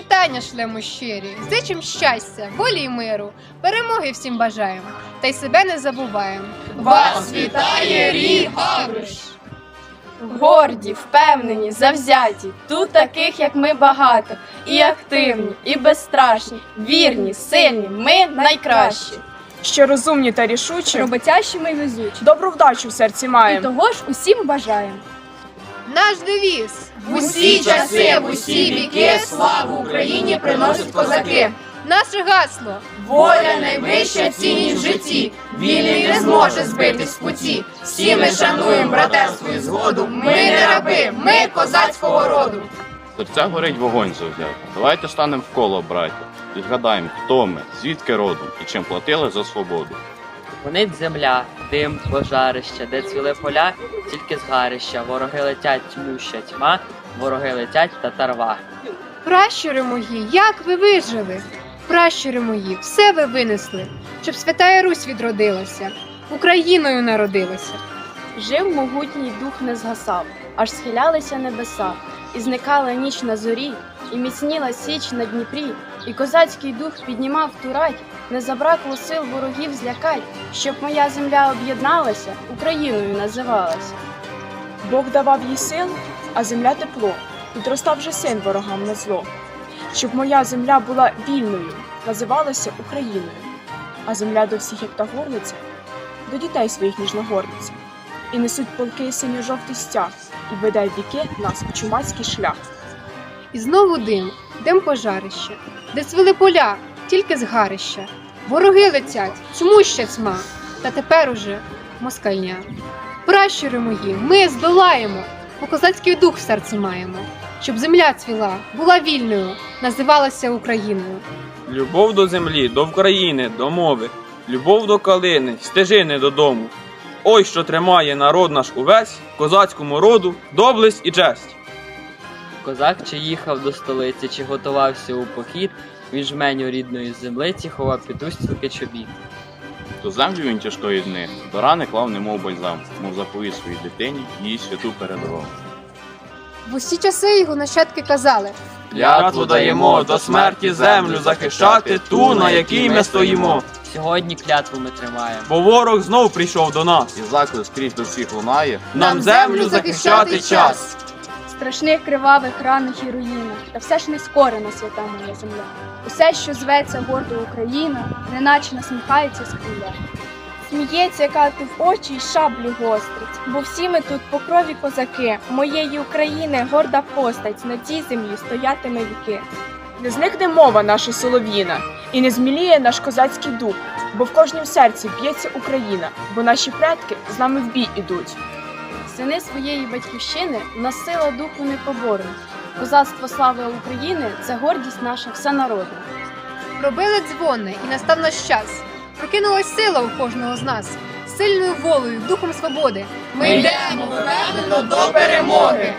Вітання шлемо щирі, зичим щастя, волі й миру, перемоги всім бажаємо, та й себе не забуваємо. Вас вітає рід Агриш! Горді, впевнені, завзяті. Тут таких, як ми, багато. І активні, і безстрашні, вірні, сильні. Ми найкращі. що розумні та рішучі, Роботящі ми везучі. добру вдачу в серці І того ж усім бажаємо. Наш девіз В усі часи, в усі віки славу Україні приносять козаки. наше гасло. Воля найвища цінність в житті. Вільний не зможе збитись в путі. Всі ми шануємо братерство і згоду. Ми не раби, ми козацького роду. В серцях горить вогонь завзято. Давайте станемо в коло, браття, і згадаємо, хто ми, звідки родом і чим платили за свободу. Гонить земля, дим, пожарища, де цвіли поля, тільки згарища, вороги летять, тьмуща тьма, вороги летять татарва. Пращури мої, як ви вижили? Пращури мої, все ви винесли, щоб святая Русь відродилася, Україною народилася. Жив могутній дух не згасав, аж схилялися небеса, і зникала ніч на зорі, і міцніла січ на Дніпрі, і козацький дух піднімав ту рать, не забракло сил ворогів злякать, щоб моя земля об'єдналася, Україною називалася. Бог давав їй сил, а земля тепло. Підростав же син ворогам на зло. Щоб моя земля була вільною, називалася Україною. А земля до всіх, як та горлиця, до дітей своїх ніжно гордиться. І несуть полки синьо-жовтий стяг, і веде віки нас у чумацький шлях. І знову дим, дим пожарища, де цвіли поля, тільки згарища. Вороги летять, тьмуща тьма, та тепер уже москальня. Пращури мої, ми здолаємо, бо козацький дух в серці маємо, щоб земля цвіла, була вільною, називалася Україною. Любов до землі, до України, до мови, любов до калини, стежини додому. Ой, що тримає народ наш увесь, козацькому роду, доблесть і честь. Козак чи їхав до столиці, чи готувався у похід, він жменю рідної землиці ховав під устілки чобіт. До землю він тяжкої дни, до рани клав немов бальзам, мов заповіт своїй дитині, її святу передавав. В усі часи його нащадки казали, Клятву даємо до смерті землю захищати ту, на якій ми стоїмо. Сьогодні клятву ми тримаємо. Бо ворог знов прийшов до нас. І заклик скрізь до всіх лунає, Нам землю захищати час. Страшних кривавих ранах і руїнах, та все ж не скорена свята моя земля. Усе, що зветься гордо Україна, неначе насміхається з криля. Сміється кати в очі й шаблю гострить, бо всі ми тут по крові козаки, моєї України горда постать на цій землі стоятиме віки. Не зникне мова наша солов'їна, і не зміліє наш козацький дух, бо в кожнім серці б'ється Україна, бо наші предки з нами в бій ідуть. Сини своєї батьківщини нас сила духу непоборна. Козацтво слави України це гордість наша всенародна. пробили дзвони, і настав наш час. Прокинулась сила у кожного з нас, сильною волею, духом свободи. Ми йдемо впевнено до перемоги.